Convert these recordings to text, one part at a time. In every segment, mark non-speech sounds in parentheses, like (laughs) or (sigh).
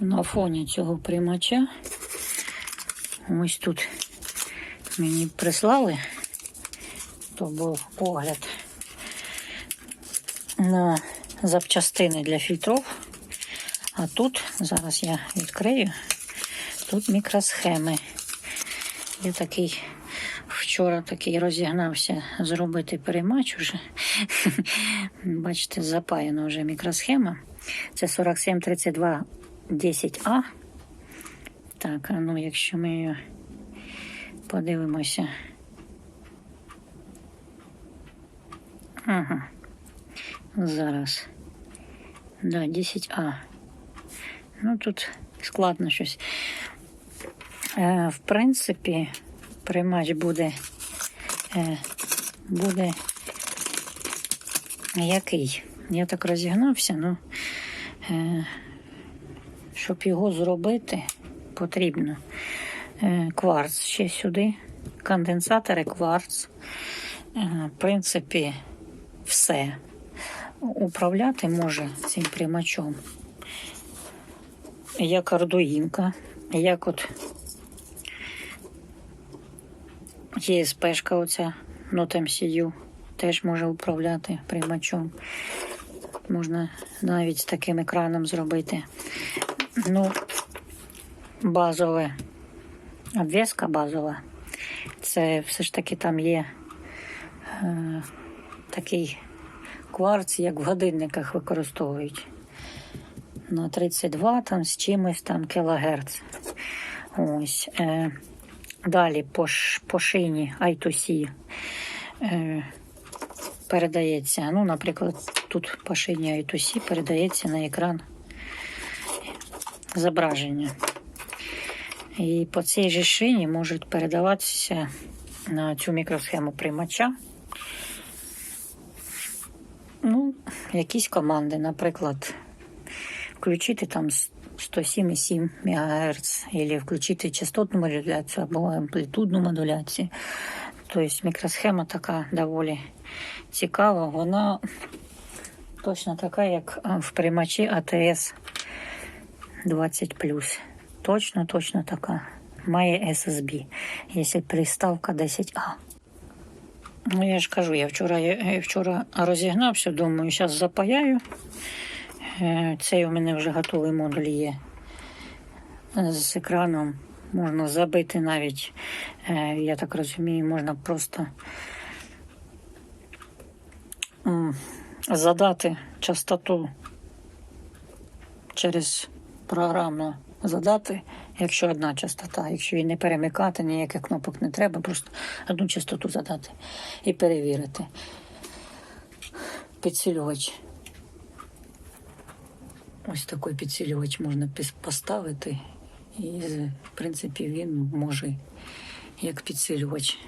на фоні цього приймача. Ось тут мені прислали, то був огляд на запчастини для фільтрів. А тут, зараз я відкрию, тут мікросхеми. Я такий вчора такий розігнався зробити перемач уже. (laughs) Бачите, запаяна вже мікросхема. Це 4732 10А. Так, а ну якщо ми її подивимося. Ага. Зараз. Да, 10А. Ну тут складно щось. Е, в принципі, приймач буде, е, буде який? Я так розігнався, ну, е, щоб його зробити, потрібно е, кварц ще сюди, конденсатори, кварц. Е, в принципі, все. Управляти може цим приймачом. Як ардуїнка, як от ЄСПшка оця NotMCU теж може управляти приймачом. Можна навіть з таким екраном зробити. Ну, базове, обв'язка базова. Це все ж таки там є е, такий кварц, як в годинниках використовують. На 32 там з чимось там кілогерц. Ось. Е, далі по, по шині I2C е, передається. Ну, наприклад, тут по шині I2C передається на екран зображення. І по цій же шині можуть передаватися на цю мікросхему приймача. Ну, якісь команди, наприклад, включити там 107,7 МГц, або включити частотну модуляцію або амплітудну модуляцію. Тобто мікросхема така доволі цікава. Вона точно така, як в приймачі АТС 20. Точно, точно така. Має SSB, якщо приставка 10А. Ну, я ж кажу, я вчора, я вчора розігнався, думаю, зараз запаяю. Е, Цей у мене вже готовий модуль є. З екраном можна забити навіть, е, я так розумію, можна просто задати частоту через програму задати, якщо одна частота, якщо її не перемикати, ніяких кнопок не треба, просто одну частоту задати і перевірити. Підсилювач. Ось такий підсилювач можна поставити, і, в принципі, він може як підсилювач.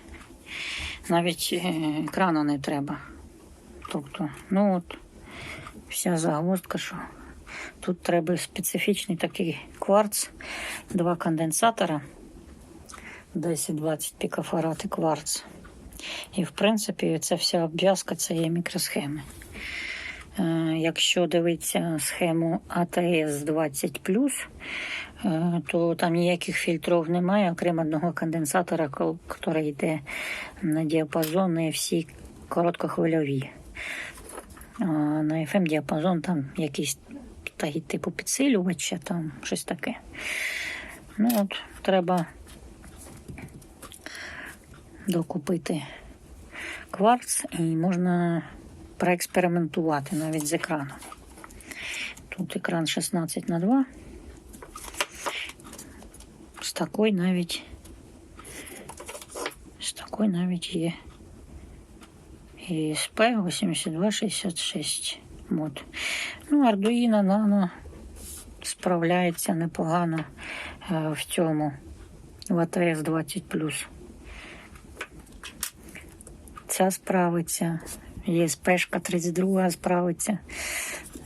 Навіть е, екрану не треба. Тобто, ну от, вся загвоздка, що тут треба специфічний такий кварц, два конденсатора, 10-20 пікофарад і кварц. І, в принципі, ця вся обв'язка це є мікросхеми. Е, Якщо дивитися схему АТС 20 е, то там ніяких фільтрів немає, окрім одного конденсатора, який йде на діапазон і всі короткохвильові. На FM діапазон там якийсь такий типу підсилювача, там щось таке. Ну от треба докупити кварц і можна проекспериментувати навіть з екраном. Тут екран 16 на 2. З такою навіть з такою навіть є ESP 8266 мод. Ну, Arduino Nano справляється непогано е, в цьому в ATS 20 Ця справиться. Є спешка 32 справиться.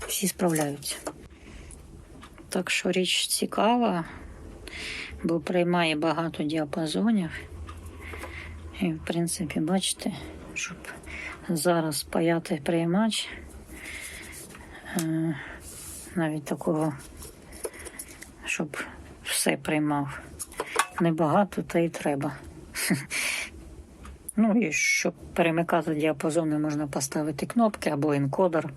Всі справляються. Так що річ цікава, бо приймає багато діапазонів. І, в принципі, бачите, щоб зараз паяти приймач, навіть такого щоб все приймав. Небагато, та й треба. (laughs) Ну і щоб перемикати діапазони, можна поставити кнопки або енкодер.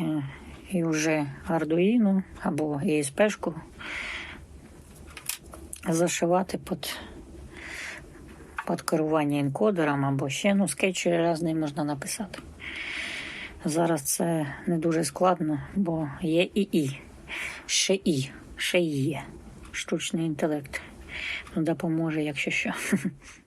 Е, І вже Arduino або ESP-шку зашивати під, під керування енкодером або ще ну, скетчі різні можна написати. Зараз це не дуже складно, бо є і ще І, ще І є. Штучний інтелект. Ну, допоможе, якщо що. (laughs)